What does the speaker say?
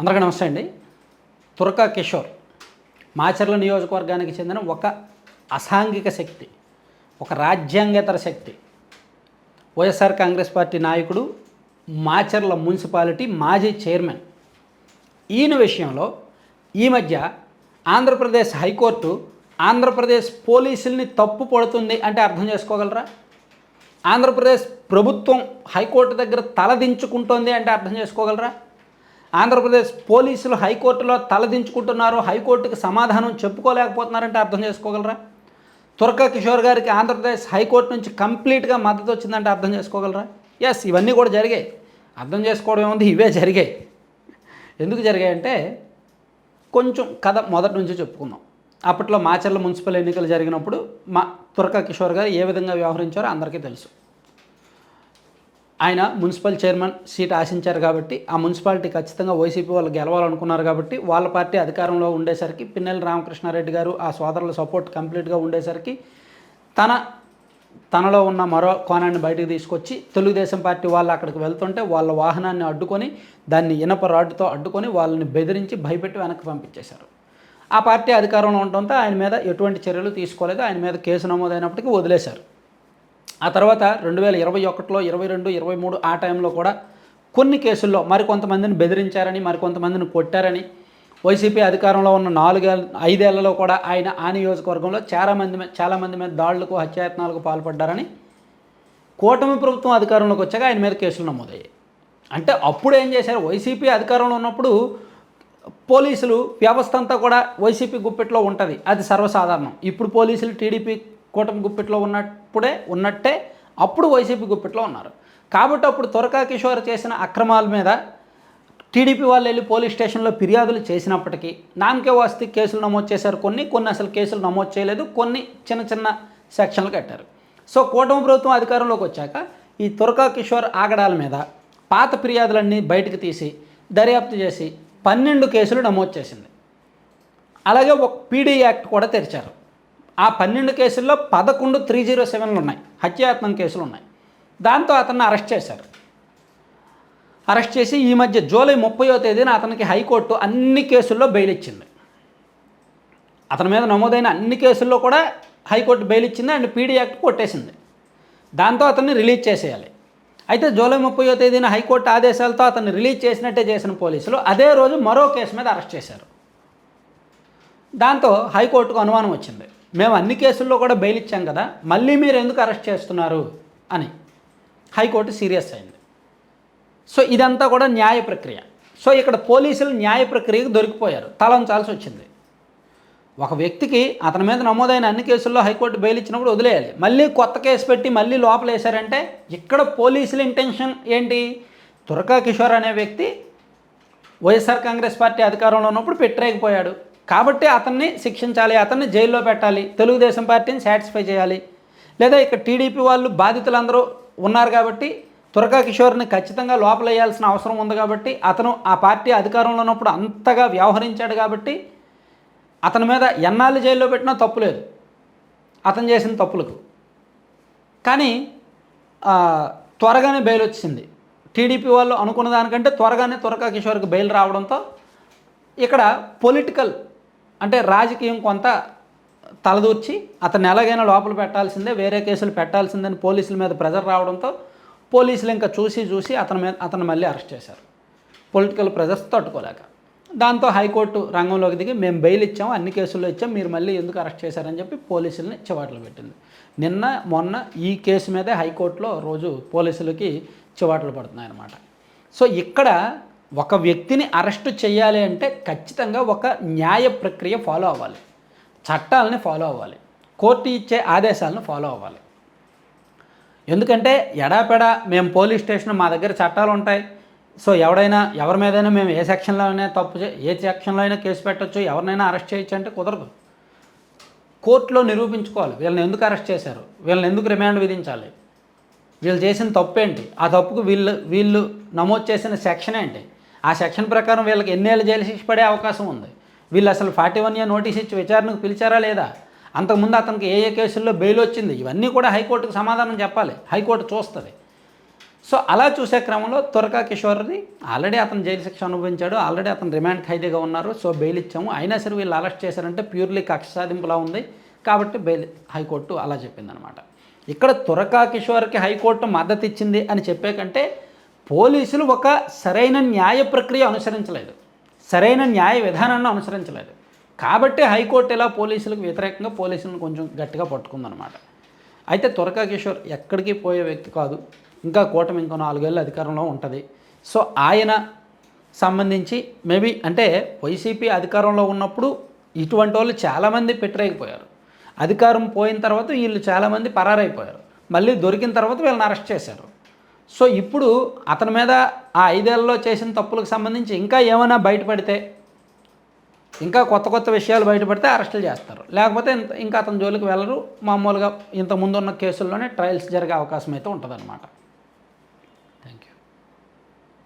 అందరికీ నమస్తే అండి. తురక కిషోర్ మాచర్ల నియోజకవర్గానికి చెందిన ఒక అసాంఘిక శక్తి ఒక రాజ్యాంగేతర శక్తి. వైఎస్ఆర్ కాంగ్రెస్ పార్టీ నాయకుడు మాచర్ల మున్సిపాలిటీ మాజీ చైర్మన్. ఈయన విషయంలో ఈ మధ్య ఆంధ్రప్రదేశ్ హైకోర్టు ఆంధ్రప్రదేశ్ పోలీసుల్ని తప్పు పడుతుంది అంటే అర్థం చేసుకోగలరా? ఆంధ్రప్రదేశ్ ప్రభుత్వం హైకోర్టు దగ్గర తలదించుకుంటోంది అంటే అర్థం చేసుకోగలరా? ఆంధ్రప్రదేశ్ పోలీసులు హైకోర్టులో తలదించుకుంటున్నారు. హైకోర్టుకి సమాధానం చెప్పుకోలేకపోతున్నారంటే అర్థం చేసుకోగలరా? తుర్క కిషోర్ గారికి ఆంధ్రప్రదేశ్ హైకోర్టు నుంచి కంప్లీట్గా మద్దతు వచ్చిందంటే అర్థం చేసుకోగలరా? ఎస్ ఇవన్నీ కూడా జరిగాయి. అర్థం చేసుకోవడం ఏముంది? ఇవే జరిగాయి. ఎందుకు జరిగాయంటే కొంచెం కథ మొదటి నుంచి చెప్పుకుందాం. అప్పట్లో మాచర్ల మున్సిపల్ ఎన్నికలు జరిగినప్పుడు మా తురక కిషోర్ గారు ఏ విధంగా వ్యవహరించారో అందరికీ తెలుసు. ఆయన మున్సిపల్ చైర్మన్ సీట్ ఆశించారు కాబట్టి ఆ మున్సిపాలిటీ ఖచ్చితంగా వైసీపీ వాళ్ళు గెలవాలనుకున్నారు కాబట్టి వాళ్ళ పార్టీ అధికారంలో ఉండేసరికి పిన్నెల రామకృష్ణారెడ్డి గారు ఆ సోదరుల సపోర్ట్ కంప్లీట్గా ఉండేసరికి తన తనలో ఉన్న మరో కోణాన్ని బయటకు తీసుకొచ్చి తెలుగుదేశం పార్టీ వాళ్ళు అక్కడికి వెళ్తుంటే వాళ్ళ వాహనాన్ని అడ్డుకొని దాన్ని ఇనప రాడ్డుతో అడ్డుకొని వాళ్ళని బెదిరించి భయపెట్టి వెనక్కి పంపించేశారు. ఆ పార్టీ అధికారంలో ఉండటంతో ఆయన మీద ఎటువంటి చర్యలు తీసుకోలేదు. ఆయన మీద కేసు నమోదైనప్పటికీ వదిలేశారు. ఆ తర్వాత రెండు వేల ఇరవై ఒకటిలో ఇరవై రెండు ఇరవై మూడు ఆ టైంలో కూడా కొన్ని కేసుల్లో మరికొంతమందిని బెదిరించారని మరికొంతమందిని కొట్టారని వైసీపీ అధికారంలో ఉన్న నాలుగేళ్ళ ఐదేళ్ళలో కూడా ఆయన ఆ నియోజకవర్గంలో చాలామంది చాలామంది మీద దాడులకు హత్యాయత్నాలకు పాల్పడ్డారని కూటమి ప్రభుత్వం అధికారంలోకి వచ్చాక ఆయన మీద కేసులు నమోదయ్యాయి. అంటే అప్పుడు ఏం చేశారు? వైసీపీ అధికారంలో ఉన్నప్పుడు పోలీసులు వ్యవస్థ అంతా కూడా వైసీపీ గుప్పెట్లో ఉంటుంది. అది సర్వసాధారణం. ఇప్పుడు పోలీసులు టీడీపీ కూటమి గుప్పిట్లో ఉన్నప్పుడే ఉన్నట్టే అప్పుడు వైసీపీ గుప్పిట్లో ఉన్నారు. కాబట్టి అప్పుడు త్వరకా కిషోర్ చేసిన అక్రమాల మీద టీడీపీ వాళ్ళు వెళ్ళి పోలీస్ స్టేషన్లో ఫిర్యాదులు చేసినప్పటికీ నామకే వాస్తి కేసులు నమోదు చేశారు. కొన్ని కొన్ని అసలు కేసులు నమోదు చేయలేదు. కొన్ని చిన్న చిన్న సెక్షన్లు కట్టారు. సో కూటమి ప్రభుత్వం అధికారంలోకి వచ్చాక ఈ తురకా కిషోర్ ఆగడాల మీద పాత ఫిర్యాదులన్నీ బయటకు తీసి దర్యాప్తు చేసి పన్నెండు కేసులు నమోదు చేసింది. అలాగే ఒక పీడీ యాక్ట్ కూడా తెరిచారు. ఆ పన్నెండు కేసుల్లో పదకొండు త్రీ జీరో సెవెన్లు ఉన్నాయి. హత్యాయత్నం కేసులు ఉన్నాయి. దాంతో అతన్ని అరెస్ట్ చేశారు. అరెస్ట్ చేసి ఈ మధ్య జూలై ముప్పయో తేదీన అతనికి హైకోర్టు అన్ని కేసుల్లో బెయిల్ ఇచ్చింది. అతని మీద నమోదైన అన్ని కేసుల్లో కూడా హైకోర్టు బెయిల్ ఇచ్చింది అండ్ పీడీ యాక్ట్ కొట్టేసింది. దాంతో అతన్ని రిలీజ్ చేసేయాలి. అయితే జూలై ముప్పయో తేదీన హైకోర్టు ఆదేశాలతో అతన్ని రిలీజ్ చేసినట్టే చేసిన పోలీసులు అదే రోజు మరో కేసు మీద అరెస్ట్ చేశారు. దాంతో హైకోర్టుకు అనుమానం వచ్చింది. మేము అన్ని కేసుల్లో కూడా బెయిల్ ఇచ్చాం కదా మళ్ళీ మీరు ఎందుకు అరెస్ట్ చేస్తున్నారు అని. హైకోర్టు సీరియస్ అయింది. సో ఇదంతా కూడా న్యాయ ప్రక్రియ. సో ఇక్కడ పోలీసులు న్యాయ ప్రక్రియకు దొరికిపోయారు. తలంచాల్సి వచ్చింది. ఒక వ్యక్తికి అతని మీద నమోదైన అన్ని కేసుల్లో హైకోర్టు బెయిల్ ఇచ్చినప్పుడు వదిలేయాలి. మళ్ళీ కొత్త కేసు పెట్టి మళ్ళీ లోపల వేశారంటే ఇక్కడ పోలీసుల ఇంటెన్షన్ ఏంటి? తురకా కిషోర్ అనే వ్యక్తి వైఎస్ఆర్ కాంగ్రెస్ పార్టీ అధికారంలో ఉన్నప్పుడు పెట్టరేకపోయాడు కాబట్టి అతన్ని శిక్షించాలి అతన్ని జైల్లో పెట్టాలి తెలుగుదేశం పార్టీని సాటిస్ఫై చేయాలి. లేదా ఇక్కడ టీడీపీ వాళ్ళు బాధితులందరూ ఉన్నారు కాబట్టి తురకా కిషోర్ని ఖచ్చితంగా లోపలేయాల్సిన అవసరం ఉంది కాబట్టి అతను ఆ పార్టీ అధికారంలో ఉన్నప్పుడు అంతగా వ్యవహరించాడు కాబట్టి అతని మీద ఎన్నాళ్ళు జైల్లో పెట్టినా తప్పు లేదు. అతను చేసిన తప్పులకు. కానీ త్వరగానే బెయిల్ వచ్చింది. టీడీపీ వాళ్ళు అనుకున్న దానికంటే త్వరగానే త్వరగా కిషోర్కి బెయిల్ రావడంతో ఇక్కడ పొలిటికల్ అంటే రాజకీయం కొంత తలదూర్చి అతన్ని ఎలాగైనా లోపల పెట్టాల్సిందే వేరే కేసులు పెట్టాల్సిందని పోలీసుల మీద ప్రెజర్ రావడంతో పోలీసులు ఇంకా చూసి చూసి అతని మీద అతను మళ్ళీ అరెస్ట్ చేశారు. పొలిటికల్ ప్రెజర్స్ తట్టుకోలేక. దాంతో హైకోర్టు రంగంలోకి దిగి మేము బెయిల్ ఇచ్చాము అన్ని కేసుల్లో ఇచ్చాం మీరు మళ్ళీ ఎందుకు అరెస్ట్ చేశారని చెప్పి పోలీసులని చివాట్లు పెట్టింది. నిన్న మొన్న ఈ కేసు మీదే హైకోర్టులో రోజు పోలీసులకి చివాట్లు పడుతున్నాయన్నమాట. సో ఇక్కడ ఒక వ్యక్తిని అరెస్ట్ చేయాలి అంటే ఖచ్చితంగా ఒక న్యాయ ప్రక్రియ ఫాలో అవ్వాలి. చట్టాలని ఫాలో అవ్వాలి. కోర్టు ఇచ్చే ఆదేశాలను ఫాలో అవ్వాలి. ఎందుకంటే ఎడాపెడా మేము పోలీస్ స్టేషన్ మా దగ్గర చట్టాలు ఉంటాయి. సో ఎవడైనా ఎవరి మీదైనా మేము ఏ సెక్షన్లో అయినా తప్పు చే ఏ సెక్షన్లో అయినా కేసు పెట్టచ్చు ఎవరినైనా అరెస్ట్ చేయొచ్చు అంటే కుదరదు. కోర్టులో నిరూపించుకోవాలి. వీళ్ళని ఎందుకు అరెస్ట్ చేశారు? వీళ్ళని ఎందుకు రిమాండ్ విధించాలి? వీళ్ళు చేసిన తప్పు ఏంటి ఆ తప్పుకు వీళ్ళు వీళ్ళు నమోదు చేసిన సెక్షన్ ఏంటి? ఆ సెక్షన్ ప్రకారం వీళ్ళకి ఎన్నేళ్ళు జైలు శిక్ష పడే అవకాశం ఉంది. వీళ్ళు అసలు ఫార్టీ వన్ ఇయర్ నోటీస్ ఇచ్చి విచారణకు పిలిచారా లేదా? అంతకుముందు అతనికి ఏ ఏ కేసుల్లో బెయిల్ వచ్చింది? ఇవన్నీ కూడా హైకోర్టుకు సమాధానం చెప్పాలి. హైకోర్టు చూస్తుంది. సో అలా చూసే క్రమంలో త్వరగా కిషోర్ని ఆల్రెడీ అతను జైలు శిక్ష అనుభవించాడు. ఆల్రెడీ అతను రిమాండ్ ఖైదీగా ఉన్నారు. సో బెయిల్ ఇచ్చాము. అయినా సరే వీళ్ళు అరెస్ట్ చేశారంటే ప్యూర్లీ కక్ష సాధింపులా ఉంది. కాబట్టి బెయిల్ హైకోర్టు అలా చెప్పిందనమాట. ఇక్కడ త్వరకా కిషోర్కి హైకోర్టు మద్దతు ఇచ్చింది అని చెప్పే కంటే పోలీసులు ఒక సరైన న్యాయ ప్రక్రియ అనుసరించలేదు. సరైన న్యాయ విధానాన్ని అనుసరించలేదు. కాబట్టి హైకోర్టు ఇలా పోలీసులకు వ్యతిరేకంగా పోలీసులను కొంచెం గట్టిగా పట్టుకుందనమాట అయితే తురకా కిషోర్ ఎక్కడికి పోయే వ్యక్తి కాదు. ఇంకా కూటమి ఇంకో నాలుగేళ్ళు అధికారంలో ఉంటుంది. సో ఆయన సంబంధించి మేబీ అంటే వైసీపీ అధికారంలో ఉన్నప్పుడు ఇటువంటి వాళ్ళు చాలామంది పెట్టరేగిపోయారు అధికారం పోయిన తర్వాత వీళ్ళు చాలామంది పరారైపోయారు. మళ్ళీ దొరికిన తర్వాత వీళ్ళని అరెస్ట్ చేశారు. సో ఇప్పుడు అతని మీద ఆ ఐదేళ్ళలో చేసిన తప్పులకు సంబంధించి ఇంకా ఏమైనా బయటపడితే ఇంకా కొత్త కొత్త విషయాలు బయటపడితే అరెస్టులు చేస్తారు. లేకపోతే ఇంత- ఇంకా అతని జోలికి వెళ్ళరు. మామూలుగా ఇంత ముందున్న కేసుల్లోనే ట్రయల్స్ జరిగే అవకాశం అయితే ఉంటుందన్నమాట.